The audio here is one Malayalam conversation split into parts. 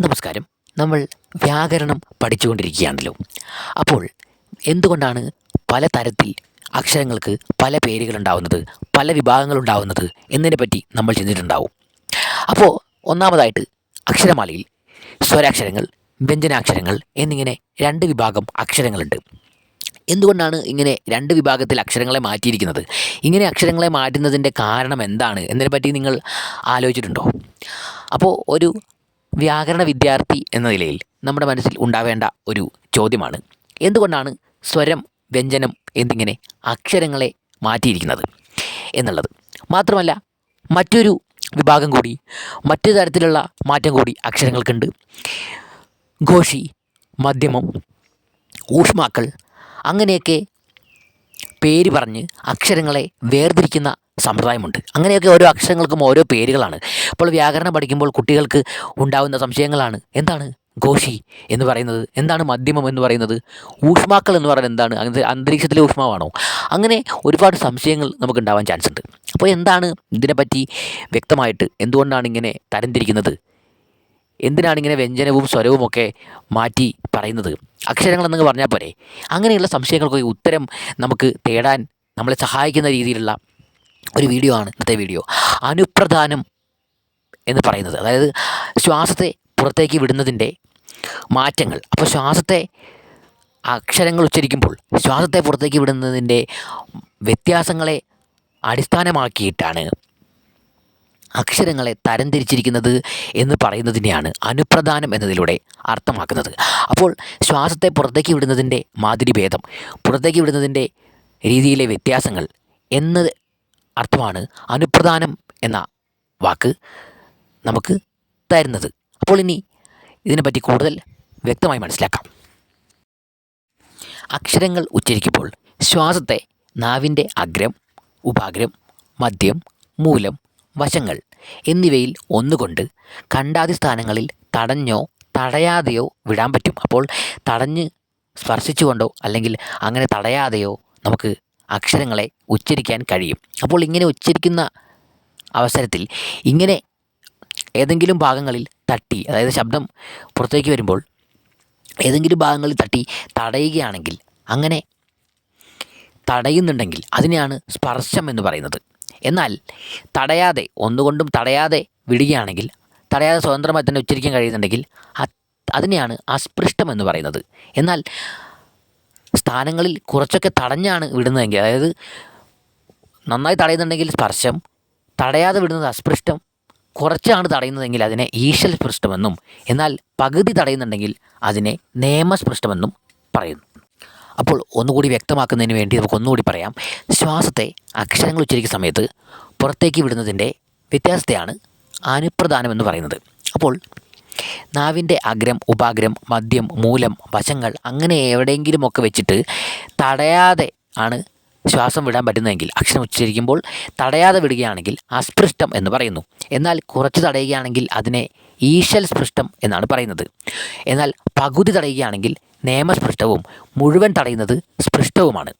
നമസ്കാരം. നമ്മൾ വ്യാകരണം പഠിച്ചുകൊണ്ടിരിക്കുകയാണല്ലോ. അപ്പോൾ എന്തുകൊണ്ടാണ് പല തരത്തിൽ അക്ഷരങ്ങൾക്ക് പല പേരുകളുണ്ടാവുന്നത് പല വിഭാഗങ്ങളുണ്ടാവുന്നത് എന്നതിനെപ്പറ്റി നമ്മൾ ചിന്തിച്ചിട്ടുണ്ടാവും. അപ്പോൾ ഒന്നാമതായിട്ട് അക്ഷരമാലയിൽ സ്വരാക്ഷരങ്ങൾ വ്യഞ്ജനാക്ഷരങ്ങൾ എന്നിങ്ങനെ രണ്ട് വിഭാഗം അക്ഷരങ്ങളുണ്ട്. എന്തുകൊണ്ടാണ് ഇങ്ങനെ രണ്ട് വിഭാഗത്തിൽ അക്ഷരങ്ങളെ മാറ്റിയിരിക്കുന്നത്? ഇങ്ങനെ അക്ഷരങ്ങളെ മാറ്റുന്നതിന്റെ കാരണം എന്താണ്? എന്നതിനെപ്പറ്റി നിങ്ങൾ ആലോചിച്ചിട്ടുണ്ടോ? അപ്പോൾ ഒരു വ്യാകരണ വിദ്യാർത്ഥി എന്ന നിലയിൽ നമ്മുടെ മനസ്സിൽ ഉണ്ടാവേണ്ട ഒരു ചോദ്യമാണ്. എന്തുകൊണ്ടാണ് സ്വരം വ്യഞ്ജനം എന്നിങ്ങനെ അക്ഷരങ്ങളെ മാറ്റിയിരിക്കുന്നത്? എന്നുള്ളത്. മാത്രമല്ല മറ്റൊരു വിഭാഗം കൂടി മറ്റു തരത്തിലുള്ള മാറ്റം കൂടി അക്ഷരങ്ങൾക്കുണ്ട്. ഘോഷി മധ്യമം ഊഷ്മാക്കൾ അങ്ങനെയൊക്കെ പേര് പറഞ്ഞ് അക്ഷരങ്ങളെ വേർതിരിക്കുന്ന സമ്പ്രദായമുണ്ട്. അങ്ങനെയൊക്കെ ഓരോ അക്ഷരങ്ങൾക്കും ഓരോ പേരുകളാണ്. അപ്പോൾ വ്യാകരണം പഠിക്കുമ്പോൾ കുട്ടികൾക്ക് ഉണ്ടാകുന്ന സംശയങ്ങളാണ്. എന്താണ്? ഘോഷി എന്ന് പറയുന്നത്. എന്താണ് മധ്യമം എന്ന് പറയുന്നത്? ഊഷ്മാക്കൾ എന്ന് പറയുന്നത് എന്താണ്? അന്തരീക്ഷത്തിലെ ഊഷ്മാവാണോ? അങ്ങനെ ഒരുപാട് സംശയങ്ങൾ നമുക്ക് ഉണ്ടാവാൻ ചാൻസ് ഉണ്ട് അപ്പോൾ എന്താണ് ഇതിനെപ്പറ്റി വ്യക്തമായിട്ട് എന്തുകൊണ്ടാണ് ഇങ്ങനെ തരംതിരിക്കുന്നത്? എന്തിനാണ് ഇങ്ങനെ വ്യഞ്ജനവും സ്വരവും ഒക്കെ മാറ്റി പറയുന്നത്? അക്ഷരങ്ങൾ അക്ഷരങ്ങളെന്നങ്ങ് പറഞ്ഞാൽ പോരെ. അങ്ങനെയുള്ള സംശയങ്ങൾക്കൊക്കെ ഉത്തരം നമുക്ക് തേടാൻ നമ്മളെ സഹായിക്കുന്ന രീതിയിലുള്ള ഒരു വീഡിയോ ആണ് ഇന്നത്തെ വീഡിയോ അനുപ്രധാനം എന്ന് പറയുന്നത്. അതായത് ശ്വാസത്തെ പുറത്തേക്ക് വിടുന്നതിന്റെ മാറ്റങ്ങൾ. അപ്പോൾ ശ്വാസത്തെ അക്ഷരങ്ങൾ ഉച്ചരിക്കുമ്പോൾ ശ്വാസത്തെ പുറത്തേക്ക് വിടുന്നതിന്റെ വ്യത്യാസങ്ങളെ അടിസ്ഥാനമാക്കിയിട്ടാണ് അക്ഷരങ്ങളെ തരംതിരിച്ചിരിക്കുന്നത് എന്ന് പറയുന്നതിനെയാണ് അനുപ്രധാനം എന്നതിലൂടെ അർത്ഥമാക്കുന്നത്. അപ്പോൾ ശ്വാസത്തെ പുറത്തേക്ക് വിടുന്നതിന്റെ മാതിരി ഭേദം പുറത്തേക്ക് വിടുന്നതിന്റെ രീതിയിലെ വ്യത്യാസങ്ങൾ എന്നത് അർത്ഥമാണ് അനുപ്രധാനം എന്ന വാക്ക് നമുക്ക് തരുന്നത്. അപ്പോൾ ഇനി ഇതിനെപ്പറ്റി കൂടുതൽ വ്യക്തമായി മനസ്സിലാക്കാം. അക്ഷരങ്ങൾ ഉച്ചരിക്കുമ്പോൾ ശ്വാസത്തെ നാവിന്റെ അഗ്രം ഉപാഗ്രം മദ്യം മൂലം വശങ്ങൾ എന്നിവയിൽ ഒന്നുകൊണ്ട് കണ്ടാതി സ്ഥാനങ്ങളിൽ തടഞ്ഞോ തടയാതെയോ വിടാൻ പറ്റും. അപ്പോൾ തടഞ്ഞ് സ്പർശിച്ചുകൊണ്ടോ അല്ലെങ്കിൽ അങ്ങനെ തടയാതെയോ നമുക്ക് അക്ഷരങ്ങളെ ഉച്ചരിക്കാൻ കഴിയും. അപ്പോൾ ഇങ്ങനെ ഉച്ചരിക്കുന്ന അവസരത്തിൽ ഇങ്ങനെ ഏതെങ്കിലും ഭാഗങ്ങളിൽ തട്ടി അതായത് ശബ്ദം പുറത്തേക്ക് വരുമ്പോൾ ഏതെങ്കിലും ഭാഗങ്ങളിൽ തട്ടി തടയുകയാണെങ്കിൽ അങ്ങനെ തടയുന്നുണ്ടെങ്കിൽ അതിനെയാണ് സ്പർശം എന്ന് പറയുന്നത്. എന്നാൽ തടയാതെ ഒന്നുകൊണ്ടും തടയാതെ വിടുകയാണെങ്കിൽ തടയാതെ സ്വതന്ത്രമായി തന്നെ ഉച്ചരിക്കാൻ കഴിയുന്നുണ്ടെങ്കിൽ അതിനെയാണ് അസ്പൃഷ്ടം എന്ന് പറയുന്നത്. എന്നാൽ സ്ഥാനങ്ങളിൽ കുറച്ചൊക്കെ തടഞ്ഞാണ് വിടുന്നതെങ്കിൽ അതായത് നന്നായി തടയുന്നുണ്ടെങ്കിൽ സ്പർശം തടയാതെ വിടുന്നത് അസ്പൃഷ്ടം കുറച്ചാണ് തടയുന്നതെങ്കിൽ അതിനെ ഈശൽ സ്പൃഷ്ടമെന്നും എന്നാൽ പകുതി തടയുന്നുണ്ടെങ്കിൽ അതിനെ നിയമസ്പൃഷ്ടമെന്നും പറയുന്നു. അപ്പോൾ ഒന്നുകൂടി വ്യക്തമാക്കുന്നതിന് വേണ്ടി നമുക്ക് ഒന്നുകൂടി പറയാം. ശ്വാസത്തെ അക്ഷരങ്ങൾ ഉച്ചരിക്കുന്ന സമയത്ത് പുറത്തേക്ക് വിടുന്നതിന്റെ വ്യത്യാസത്തെയാണ് അനുപ്രധാനം എന്ന് പറയുന്നത്. അപ്പോൾ നാവിന്റെ അഗ്രം ഉപാഗ്രം മദ്യം മൂലം വശങ്ങൾ അങ്ങനെ എവിടെയെങ്കിലുമൊക്കെ വെച്ചിട്ട് തടയാതെ ആണ് ശ്വാസം വിടാൻ പറ്റുന്നതെങ്കിൽ അക്ഷരം ഉച്ചരിക്കുമ്പോൾ തടയാതെ വിടുകയാണെങ്കിൽ അസ്പൃഷ്ടം എന്ന് പറയുന്നു. എന്നാൽ കുറച്ച് തടയുകയാണെങ്കിൽ അതിനെ ഈശൽ സ്പൃഷ്ടം എന്നാണ് പറയുന്നത്. എന്നാൽ പകുതി തടയുകയാണെങ്കിൽ നിയമസ്പൃഷ്ടവും മുഴുവൻ തടയുന്നത് സ്പൃഷ്ടവുമാണ്.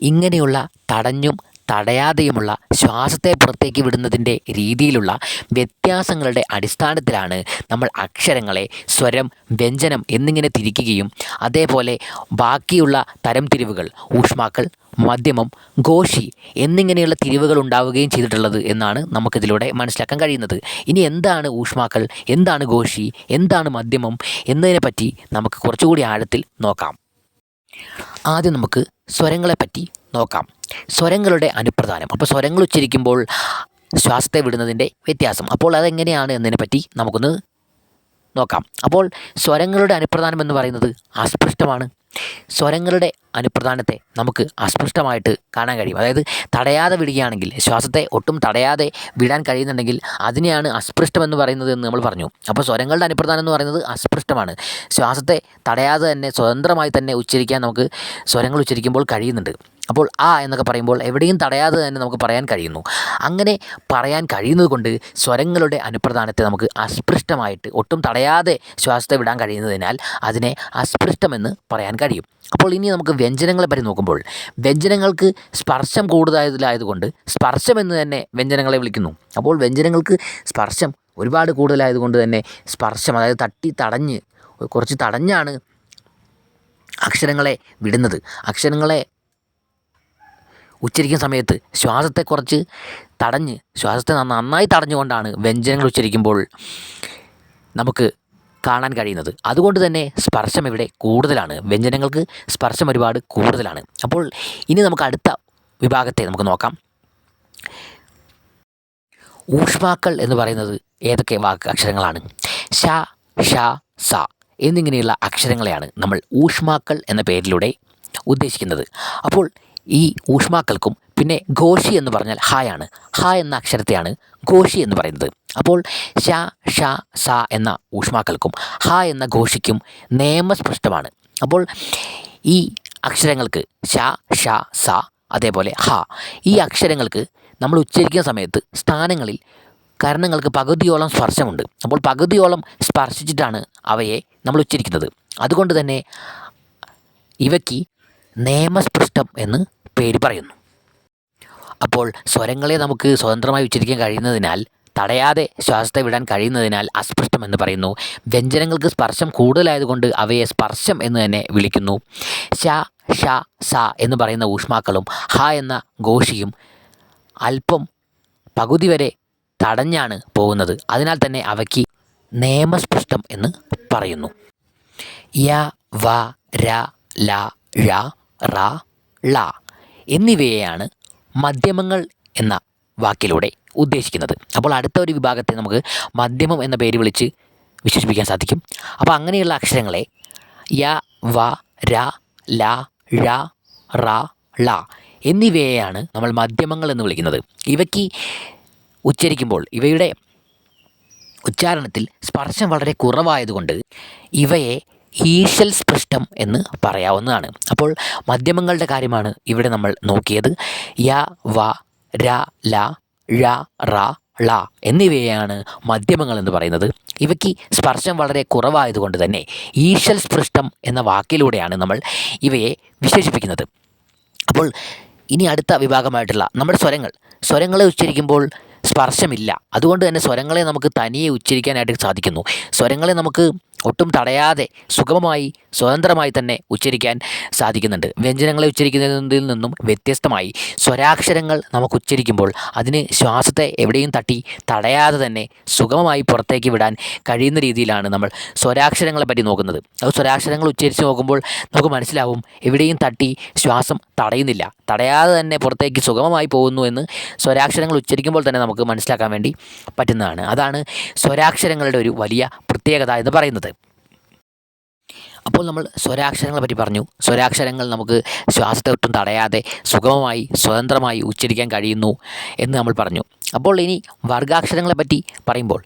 ഇങ്ങനെയുള്ള തടഞ്ഞും തടയാതെയുമുള്ള ശ്വാസത്തെ പുറത്തേക്ക് വിടുന്നതിന്റെ രീതിയിലുള്ള വ്യത്യാസങ്ങളുടെ അടിസ്ഥാനത്തിലാണ് നമ്മൾ അക്ഷരങ്ങളെ സ്വരം വ്യഞ്ജനം എന്നിങ്ങനെ തിരിക്കുകയും അതേപോലെ ബാക്കിയുള്ള തരം തിരിവുകൾ ഊഷ്മാക്കൾ മധ്യമം ഘോഷി എന്നിങ്ങനെയുള്ള തിരിവുകൾ ഉണ്ടാവുകയും ചെയ്തിട്ടുള്ളത് എന്നാണ് നമുക്കിതിലൂടെ മനസ്സിലാക്കാൻ കഴിയുന്നത്. ഇനി എന്താണ് ഊഷ്മാക്കൾ എന്താണ് ഘോഷി എന്താണ് മധ്യമം എന്നതിനെപ്പറ്റി നമുക്ക് കുറച്ചുകൂടി ആഴത്തിൽ നോക്കാം. ആദ്യം നമുക്ക് സ്വരങ്ങളെപ്പറ്റി നോക്കാം. സ്വരങ്ങളുടെ അനുപ്രധാനം. അപ്പോൾ സ്വരങ്ങൾ ഉച്ചരിക്കുമ്പോൾ ശ്വാസത്തെ വിടുന്നതിന്റെ വ്യത്യാസം. അപ്പോൾ അതെങ്ങനെയാണ് എന്നതിനെപ്പറ്റി നമുക്കൊന്ന് നോക്കാം. അപ്പോൾ സ്വരങ്ങളുടെ അനുപ്രധാനം എന്ന് പറയുന്നത് അസ്പൃഷ്ടമാണ് സ്വരങ്ങളുടെ അനുപ്രധാനത്തെ നമുക്ക് അസ്പഷ്ടമായിട്ട് കാണാൻ കഴിയും. അതായത് തടയാതെ വിടുകയാണെങ്കിൽ ശ്വാസത്തെ ഒട്ടും തടയാതെ വിടാൻ കഴിയുന്നുണ്ടെങ്കിൽ അതിനെയാണ് അസ്പൃഷ്ടം എന്ന് പറയുന്നത് എന്ന് നമ്മൾ പറഞ്ഞു. അപ്പോൾ സ്വരങ്ങളുടെ അനുപ്രധാനം എന്ന് പറയുന്നത് അസ്പൃഷ്ടമാണ്. ശ്വാസത്തെ തടയാതെ തന്നെ സ്വതന്ത്രമായി തന്നെ ഉച്ചരിക്കാൻ നമുക്ക് സ്വരങ്ങൾ ഉച്ചരിക്കുമ്പോൾ കഴിയുന്നുണ്ട്. അപ്പോൾ ആ എന്നൊക്കെ പറയുമ്പോൾ എവിടെയും തടയാതെ തന്നെ നമുക്ക് പറയാൻ കഴിയുന്നു. അങ്ങനെ പറയാൻ കഴിയുന്നത് കൊണ്ട് സ്വരങ്ങളുടെ അനുപ്രധാനത്തെ നമുക്ക് അസ്പൃഷ്ടമായിട്ട് ഒട്ടും തടയാതെ ശ്വാസത്തെ വിടാൻ കഴിയുന്നതിനാൽ അതിനെ അസ്പൃഷ്ടമെന്ന് പറയാൻ കഴിയും. അപ്പോൾ ഇനി നമുക്ക് വ്യഞ്ജനങ്ങളെ പറ്റി നോക്കുമ്പോൾ വ്യഞ്ജനങ്ങൾക്ക് സ്പർശം കൂടുതലായതിലായതുകൊണ്ട് സ്പർശം എന്ന് തന്നെ വ്യഞ്ജനങ്ങളെ വിളിക്കുന്നു. അപ്പോൾ വ്യഞ്ജനങ്ങൾക്ക് സ്പർശം ഒരുപാട് കൂടുതലായതുകൊണ്ട് തന്നെ സ്പർശം അതായത് തട്ടി തടഞ്ഞ് കുറച്ച് തടഞ്ഞാണ് അക്ഷരങ്ങളെ വിടുന്നത്. അക്ഷരങ്ങളെ ഉച്ചരിക്കുന്ന സമയത്ത് ശ്വാസത്തെ കുറച്ച് തടഞ്ഞ് ശ്വാസത്തെ നന്ന- നന്നായി തടഞ്ഞുകൊണ്ടാണ് വ്യഞ്ജനങ്ങൾ ഉച്ചരിക്കുമ്പോൾ നമുക്ക് കാണാൻ കഴിയുന്നത്. അതുകൊണ്ട് തന്നെ സ്പർശം ഇവിടെ കൂടുതലാണ്. വ്യഞ്ജനങ്ങൾക്ക് സ്പർശം ഒരുപാട് കൂടുതലാണ്. അപ്പോൾ ഇനി നമുക്ക് അടുത്ത വിഭാഗത്തെ നമുക്ക് നോക്കാം. ഊഷ്മാക്കൾ എന്ന് പറയുന്നത് ഏതൊക്കെ വാക്ക് അക്ഷരങ്ങളാണ്? ഷ ഷ സ എന്നിങ്ങനെയുള്ള അക്ഷരങ്ങളെയാണ് നമ്മൾ ഊഷ്മാക്കൾ എന്ന പേരിലൂടെ ഉദ്ദേശിക്കുന്നത്. അപ്പോൾ ഈ ഊഷ്മാക്കൾക്കും പിന്നെ ഘോഷി എന്ന് പറഞ്ഞാൽ ഹായാണ് ഹ എന്ന അക്ഷരത്തെയാണ് ഘോഷി എന്ന് പറയുന്നത്. അപ്പോൾ ഷ ഷ സ എന്ന ഊഷ്മാക്കൾക്കും ഹ എന്ന ഘോഷിക്കും നിയമസ്പൃഷ്ടമാണ് അപ്പോൾ ഈ അക്ഷരങ്ങൾക്ക് ഷ ഷ സ അതേപോലെ ഹ ഈ അക്ഷരങ്ങൾക്ക് നമ്മൾ ഉച്ചരിക്കുന്ന സമയത്ത് സ്ഥാനങ്ങളിൽ കരണങ്ങൾക്ക് പകുതിയോളം സ്പർശമുണ്ട്. അപ്പോൾ പകുതിയോളം സ്പർശിച്ചിട്ടാണ് അവയെ നമ്മൾ ഉച്ചരിക്കുന്നത്. അതുകൊണ്ട് തന്നെ ഇവയ്ക്ക് നിയമസ്പൃഷ്ടം എന്ന് പേര് പറയുന്നു. അപ്പോൾ സ്വരങ്ങളെ നമുക്ക് സ്വതന്ത്രമായി ഉച്ചരിക്കാൻ കഴിയുന്നതിനാൽ തടയാതെ ശ്വാസത്തെ വിടാൻ കഴിയുന്നതിനാൽ അസ്പൃഷ്ടം എന്ന് പറയുന്നു. വ്യഞ്ജനങ്ങൾക്ക് സ്പർശം കൂടുതലായതുകൊണ്ട് അവയെ സ്പർശം എന്ന് തന്നെ വിളിക്കുന്നു. ശ ഷ സ എന്ന് പറയുന്ന ഊഷ്മാക്കളും ഹ എന്ന ഘോഷിയും അല്പം പകുതി വരെ തടഞ്ഞാണ് പോകുന്നത്. അതിനാൽ തന്നെ അവയ്ക്ക് നിയമസ്പൃഷ്ടം എന്ന് പറയുന്നു. യ വ ര ല ഴ റ ള. എന്നിവയെയാണ് മധ്യമങ്ങൾ എന്ന വാക്കിലൂടെ ഉദ്ദേശിക്കുന്നത്. അപ്പോൾ അടുത്ത ഒരു വിഭാഗത്തെ നമുക്ക് മധ്യമം എന്ന പേര് വിളിച്ച് വിശേഷിപ്പിക്കാൻ സാധിക്കും. അപ്പോൾ അങ്ങനെയുള്ള അക്ഷരങ്ങളെ യ വ ര ല ഴ റ ള എന്നിവയെയാണ് നമ്മൾ മധ്യമങ്ങൾ എന്ന് വിളിക്കുന്നത്. ഇവയ്ക്ക് ഉച്ചരിക്കുമ്പോൾ ഇവയുടെ ഉച്ചാരണത്തിൽ സ്പർശം വളരെ കുറവായതുകൊണ്ട് ഇവയെ ഈശൽ സ്പൃഷ്ടം എന്ന് പറയാവുന്നതാണ്. അപ്പോൾ മധ്യമങ്ങളുടെ കാര്യമാണ് ഇവിടെ നമ്മൾ നോക്കിയത്. യ വ ര ല ഴ റ ള എന്നിവയാണ് മധ്യമങ്ങൾ എന്ന് പറയുന്നത്. ഇവയ്ക്ക് സ്പർശം വളരെ കുറവായതുകൊണ്ട് തന്നെ ഈശൽ സ്പൃഷ്ടം എന്ന വാക്കിലൂടെയാണ് നമ്മൾ ഇവയെ വിശേഷിപ്പിക്കുന്നത്. അപ്പോൾ ഇനി അടുത്ത വിഭാഗമായിട്ടുള്ള നമ്മുടെ സ്വരങ്ങൾ. സ്വരങ്ങളെ ഉച്ചരിക്കുമ്പോൾ സ്പർശമില്ല. അതുകൊണ്ട് തന്നെ സ്വരങ്ങളെ നമുക്ക് തനിയെ ഉച്ചരിക്കാനായിട്ട് സാധിക്കുന്നു. സ്വരങ്ങളെ നമുക്ക് ഒട്ടും തടയാതെ സുഗമമായി സ്വതന്ത്രമായി തന്നെ ഉച്ചരിക്കാൻ സാധിക്കുന്നുണ്ട്. വ്യഞ്ജനങ്ങളെ ഉച്ചരിക്കുന്നതിൽ നിന്നും വ്യത്യസ്തമായി സ്വരാക്ഷരങ്ങൾ നമുക്ക് ഉച്ചരിക്കുമ്പോൾ അതിന് ശ്വാസത്തെ എവിടെയും തട്ടി തടയാതെ തന്നെ സുഗമമായി പുറത്തേക്ക് വിടാൻ കഴിയുന്ന രീതിയിലാണ് നമ്മൾ സ്വരാക്ഷരങ്ങളെ പറ്റി നോക്കുന്നത്. അത് സ്വരാക്ഷരങ്ങൾ ഉച്ചരിച്ച് നോക്കുമ്പോൾ നമുക്ക് മനസ്സിലാവും എവിടെയും തട്ടി ശ്വാസം തടയുന്നില്ല. തടയാതെ തന്നെ പുറത്തേക്ക് സുഗമമായി പോകുന്നു എന്ന് സ്വരാക്ഷരങ്ങൾ ഉച്ചരിക്കുമ്പോൾ തന്നെ നമുക്ക് മനസ്സിലാക്കാൻ വേണ്ടി പറ്റുന്നതാണ്. അതാണ് സ്വരാക്ഷരങ്ങളുടെ ഒരു വലിയ പ്രത്യേകത എന്ന് പറയുന്നത്. അപ്പോൾ നമ്മൾ സ്വരാക്ഷരങ്ങളെ പറ്റി പറഞ്ഞു. സ്വരാക്ഷരങ്ങൾ നമുക്ക് ശ്വാസത്തെ ഒട്ടും തടയാതെ സുഗമമായി സ്വതന്ത്രമായി ഉച്ചരിക്കാൻ കഴിയുന്നു എന്ന് നമ്മൾ പറഞ്ഞു. അപ്പോൾ ഇനി വർഗാക്ഷരങ്ങളെ പറ്റി പറയുമ്പോൾ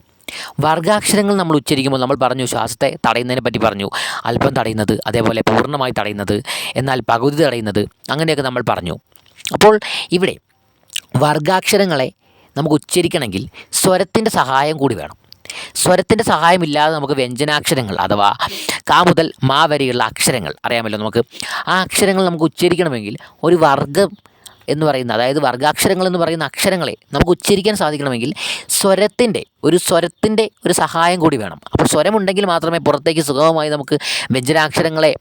വർഗാക്ഷരങ്ങൾ നമ്മൾ ഉച്ചരിക്കുമ്പോൾ നമ്മൾ പറഞ്ഞു ശ്വാസത്തെ തടയുന്നതിനെ പറ്റി പറഞ്ഞു. അല്പം തടയുന്നത് അതേപോലെ പൂർണമായി തടയുന്നത് എന്നാൽ പകുതി തടയുന്നത് അങ്ങനെയൊക്കെ നമ്മൾ പറഞ്ഞു. അപ്പോൾ ഇവിടെ വർഗാക്ഷരങ്ങളെ നമുക്ക് ഉച്ചരിക്കണമെങ്കിൽ സ്വരത്തിന്റെ സഹായം കൂടി വേണം. സ്വരത്തിന്റെ സഹായമില്ലാതെ നമുക്ക് വ്യഞ്ജനാക്ഷരങ്ങൾ അഥവാ കാ മുതൽ മാ വരെയുള്ള അക്ഷരങ്ങൾ അറിയാമല്ലോ നമുക്ക്. ആ അക്ഷരങ്ങൾ നമുക്ക് ഉച്ചരിക്കണമെങ്കിൽ ഒരു വർഗം എന്ന് പറയുന്ന അതായത് വർഗാക്ഷരങ്ങൾ എന്ന് പറയുന്ന അക്ഷരങ്ങളെ നമുക്ക് ഉച്ചരിക്കാൻ സാധിക്കണമെങ്കിൽ സ്വരത്തിന്റെ ഒരു സ്വരത്തിന്റെ ഒരു സഹായം കൂടി വേണം. അപ്പോൾ സ്വരമുണ്ടെങ്കിൽ മാത്രമേ പുറത്തേക്ക് സുഗമമായി നമുക്ക് വ്യഞ്ജനാക്ഷരങ്ങളെ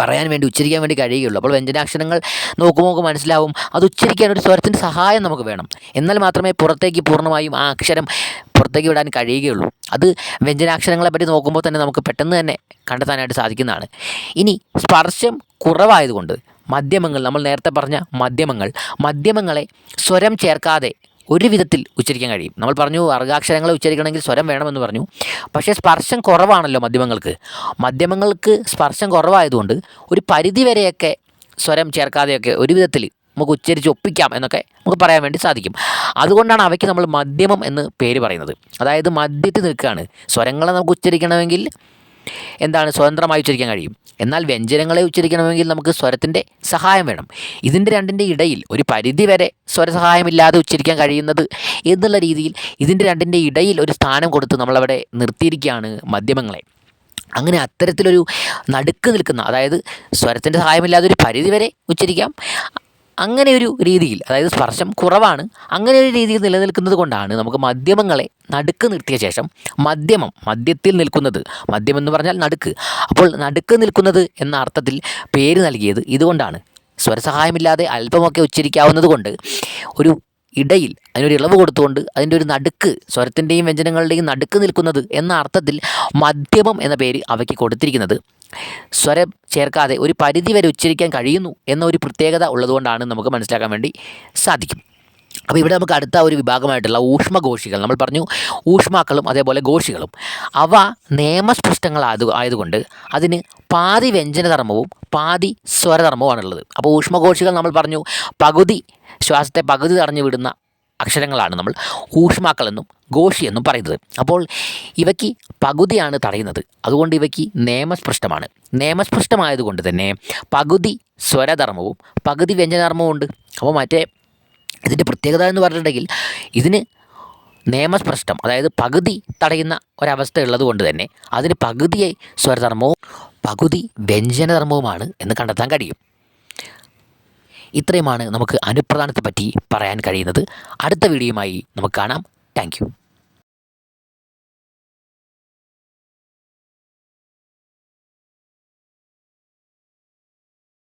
പറയാൻ വേണ്ടി ഉച്ചരിക്കാൻ വേണ്ടി കഴിയുകയുള്ളൂ. അപ്പോൾ വ്യഞ്ജനാക്ഷരങ്ങൾ നോക്കുമ്പോൾ മനസ്സിലാവും. അത് ഉച്ചരിക്കാൻ ഒരു സ്വരത്തിന്റെ സഹായം നമുക്ക് വേണം. എന്നാൽ മാത്രമേ പുറത്തേക്ക് പൂർണമായും ആ അക്ഷരം പുറത്തേക്ക് വിടാൻ കഴിയുകയുള്ളൂ. അത് വ്യഞ്ജനാക്ഷരങ്ങളെ പറ്റി നോക്കുമ്പോൾ തന്നെ നമുക്ക് പെട്ടെന്ന് തന്നെ കണ്ടെത്താനായിട്ട് സാധിക്കുന്നതാണ്. ഇനി സ്പർശം കുറവായതുകൊണ്ട് മധ്യമങ്ങൾ നമ്മൾ നേരത്തെ പറഞ്ഞ മധ്യമങ്ങൾ മധ്യമങ്ങളെ സ്വരം ചേർക്കാതെ ഒരു വിധത്തിൽ ഉച്ചരിക്കാൻ കഴിയും. നമ്മൾ പറഞ്ഞു വർഗാക്ഷരങ്ങളെ ഉച്ചരിക്കണമെങ്കിൽ സ്വരം വേണമെന്ന് പറഞ്ഞു. പക്ഷേ സ്പർശം കുറവാണല്ലോ മധ്യമങ്ങൾക്ക്. മധ്യമങ്ങൾക്ക് സ്പർശം കുറവായതുകൊണ്ട് ഒരു പരിധിവരെയൊക്കെ സ്വരം ചേർക്കാതെയൊക്കെ ഒരു വിധത്തിൽ നമുക്ക് ഉച്ചരിച്ച് ഒപ്പിക്കാം എന്നൊക്കെ നമുക്ക് പറയാൻ വേണ്ടി സാധിക്കും. അതുകൊണ്ടാണ് അവയ്ക്ക് നമ്മൾ മധ്യമം എന്ന് പേര് പറയുന്നത്. അതായത് മധ്യത്തിൽ നിൽക്കുകയാണ്. സ്വരങ്ങളെ നമുക്ക് ഉച്ചരിക്കണമെങ്കിൽ എന്താണ്? സ്വതന്ത്രമായി ഉച്ചരിക്കാൻ കഴിയും. എന്നാൽ വ്യഞ്ജനങ്ങളെ ഉച്ചരിക്കണമെങ്കിൽ നമുക്ക് സ്വരത്തിന്റെ സഹായം വേണം. ഇതിന്റെ രണ്ടിന്റെ ഇടയിൽ ഒരു പരിധി വരെ സ്വരസഹായമില്ലാതെ ഉച്ചരിക്കാൻ കഴിയുന്നത് എന്നുള്ള രീതിയിൽ ഇതിന്റെ രണ്ടിന്റെ ഇടയിൽ ഒരു സ്ഥാനം കൊടുത്ത് നമ്മളവിടെ നിർത്തിയിരിക്കുകയാണ് മധ്യമങ്ങളെ. അങ്ങനെ അത്തരത്തിലൊരു നടുക്ക് നിൽക്കുന്ന അതായത് സ്വരത്തിന്റെ സഹായമില്ലാതെ ഒരു പരിധി വരെ ഉച്ചരിക്കാം. അങ്ങനെ ഒരു രീതിയിൽ അതായത് സ്പർശം കുറവാണ് അങ്ങനെ ഒരു രീതിയിൽ നിലനിൽക്കുന്നത് കൊണ്ടാണ് നമുക്ക് മധ്യമങ്ങളെ നടുക്ക് നിർത്തിയ ശേഷം മധ്യമം മധ്യത്തിൽ നിൽക്കുന്നത്. മദ്യം എന്ന് പറഞ്ഞാൽ നടുക്ക്. അപ്പോൾ നടുക്ക് നിൽക്കുന്നത് എന്ന അർത്ഥത്തിൽ പേര് നൽകിയത് ഇതുകൊണ്ടാണ്. സ്വരസഹായമില്ലാതെ അല്പമൊക്കെ ഉച്ചരിക്കാവുന്നത് കൊണ്ട് ഒരു ഇടയിൽ അതിനൊരു ഇളവ് കൊടുത്തുകൊണ്ട് അതിന്റെ ഒരു നടുക്ക് സ്വരത്തിന്റെയും വ്യഞ്ജനങ്ങളുടെയും നടുക്ക് നിൽക്കുന്നത് എന്ന അർത്ഥത്തിൽ മധ്യമം എന്ന പേര് അവയ്ക്ക് കൊടുത്തിരിക്കുന്നത്. സ്വരം ചേർക്കാതെ ഒരു പരിധി വരെ ഉച്ചരിക്കാൻ കഴിയുന്നു എന്ന ഒരു പ്രത്യേകത ഉള്ളതുകൊണ്ടാണ് നമുക്ക് മനസ്സിലാക്കാൻ വേണ്ടി സാധിക്കും. അപ്പോൾ ഇവിടെ നമുക്ക് അടുത്ത ഒരു വിഭാഗമായിട്ടുള്ള ഊഷ്മഘോഷികൾ. നമ്മൾ പറഞ്ഞു ഊഷ്മാക്കളും അതേപോലെ ഘോഷികളും. അവ നിയമസ്പൃഷ്ടങ്ങളായത് ആയതുകൊണ്ട് അതിന് പാതി വ്യഞ്ജനധർമ്മവും പാതി സ്വരധർമ്മവുമാണുള്ളത് അപ്പോൾ ഊഷ്മഘോഷികൾ നമ്മൾ പറഞ്ഞു പകുതി ശ്വാസത്തെ പകുതി തടഞ്ഞു വിടുന്ന അക്ഷരങ്ങളാണ് നമ്മൾ ഊഷ്മാക്കളെന്നും ഘോഷി എന്നും പറയുന്നത്. അപ്പോൾ ഇവയ്ക്ക് പകുതിയാണ് തടയുന്നത്. അതുകൊണ്ട് ഇവയ്ക്ക് നിയമസ്പൃഷ്ടമാണ് നിയമസ്പൃഷ്ടമായതുകൊണ്ട് തന്നെ പകുതി സ്വരധർമ്മവും പകുതി വ്യഞ്ജനധർമ്മവും ഉണ്ട്. അപ്പോൾ മറ്റേ ഇതിന്റെ പ്രത്യേകത എന്ന് പറഞ്ഞിട്ടുണ്ടെങ്കിൽ ഇതിന് നിയമസ്പൃഷ്ടം അതായത് പകുതി തടയുന്ന ഒരവസ്ഥ ഉള്ളത് കൊണ്ട് തന്നെ അതിന് പകുതിയെ സ്വരധർമ്മവും പകുതി വ്യഞ്ജനധർമ്മവുമാണ് എന്ന് കണ്ടെത്താൻ കഴിയും. ഇത്രയുമാണ് നമുക്ക് അനുപ്രധാനത്തെ പറ്റി പറയാൻ കഴിയുന്നത്. അടുത്ത വീഡിയോയുമായി നമുക്ക് കാണാം. താങ്ക്